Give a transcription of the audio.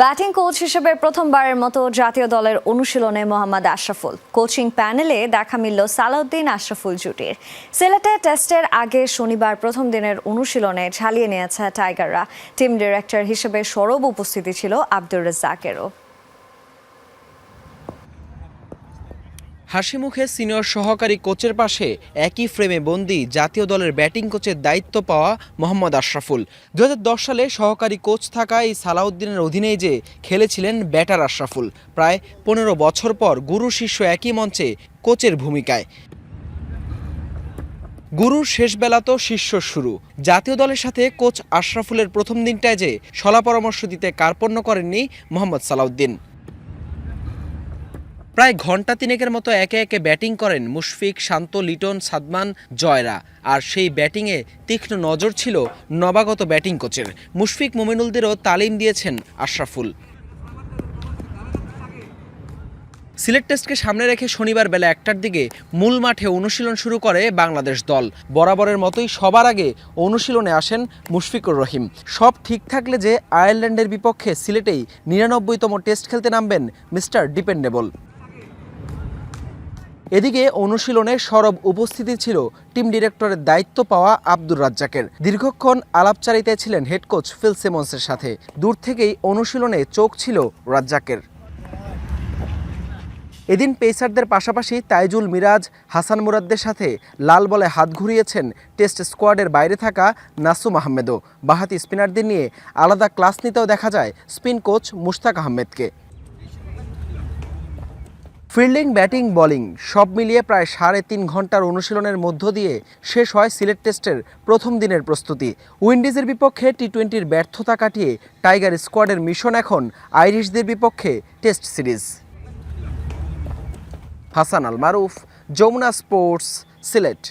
Batting coach হিসেবে প্রথমবারের মতো জাতীয় দলের অনুশীলনে মোহাম্মদ আশরাফুল। কোচিং প্যানেলে দেখা মিলল সালাউদ্দিন আশরাফুল জুটির। সিলেটে টেস্টের আগে শনিবার প্রথম দিনের অনুশীলনে ঝালিয়ে নিয়েছে টাইগাররা। টিম ডিরেক্টর হিসেবে সরব উপস্থিতি ছিল আব্দুর রাজ্জাকেরও। হাসি মুখে সিনিয়র সহকারী কোচের পাশে একই ফ্রেমে বন্দি জাতীয় দলের ব্যাটিং কোচের দায়িত্ব পাওয়া মোহাম্মদ আশরাফুল। দু হাজার দশ সালে সহকারী কোচ থাকায় সালাউদ্দিনের অধীনেই যে খেলেছিলেন ব্যাটার আশরাফুল, প্রায় পনেরো বছর পর গুরু শিষ্য একই মঞ্চে কোচের ভূমিকায়। গুরুর শেষ বেলা তো শিষ্য শুরু। জাতীয় দলের সাথে কোচ আশরাফুলের প্রথম দিনটায় যে সলা পরামর্শ দিতে কার্পণ্য করেননি মোহাম্মদ সালাউদ্দিন। প্রায় ঘণ্টা তিনেকের মতো একে একে ব্যাটিং করেন মুশফিক, শান্ত, লিটন, সাদমান, জয়রা। আর সেই ব্যাটিংয়ে তীক্ষ্ণ নজর ছিল নবাগত ব্যাটিং কোচের। মুশফিক মোমিনুলদেরও তালিম দিয়েছেন আশরাফুল। সিলেট টেস্টকে সামনে রেখে শনিবার বেলা একটার দিকে মূল মাঠে অনুশীলন শুরু করে বাংলাদেশ দল। বরাবরের মতোই সবার আগে অনুশীলনে আসেন মুশফিকুর রহিম। সব ঠিক থাকলে যে আয়ারল্যান্ডের বিপক্ষে সিলেটেই নিরানব্বইতম টেস্ট খেলতে নামবেন মিস্টার ডিপেন্ডেবল। এদিকে অনুশীলনে সরব উপস্থিতি ছিল টিম ডিরেক্টরের দায়িত্ব পাওয়া আব্দুর রাজ্জাকের। দীর্ঘক্ষণ আলাপচারিতায় ছিলেন হেড কোচ ফিল সিমন্সের সাথে। দূর থেকেই অনুশীলনে চোখ ছিল রাজ্জাকের। এদিন পেসারদের পাশাপাশি তাইজুল মিরাজ, হাসান মুরাদদের সাথে লাল বলে হাত ঘুরিয়েছেন টেস্ট স্কোয়াডের বাইরে থাকা নাসুম আহমেদও। বাহাতি স্পিনারদের নিয়ে আলাদা ক্লাস নিতেও দেখা যায় স্পিন কোচ মুশতাক আহমেদকে। ফিল্ডিং, ব্যাটিং, বোলিং সব মিলিয়ে প্রায় সাড়ে তিন ঘণ্টার অনুশীলনের মধ্য দিয়ে শেষ হয় সিলেট টেস্টের প্রথম দিনের প্রস্তুতি। উইন্ডিজের বিপক্ষে টি টোয়েন্টির ব্যর্থতা কাটিয়ে টাইগার স্কোয়াডের মিশন এখন আইরিশদের বিপক্ষে test series. Hasan Al Maruf, Jamuna sports, Sylhet.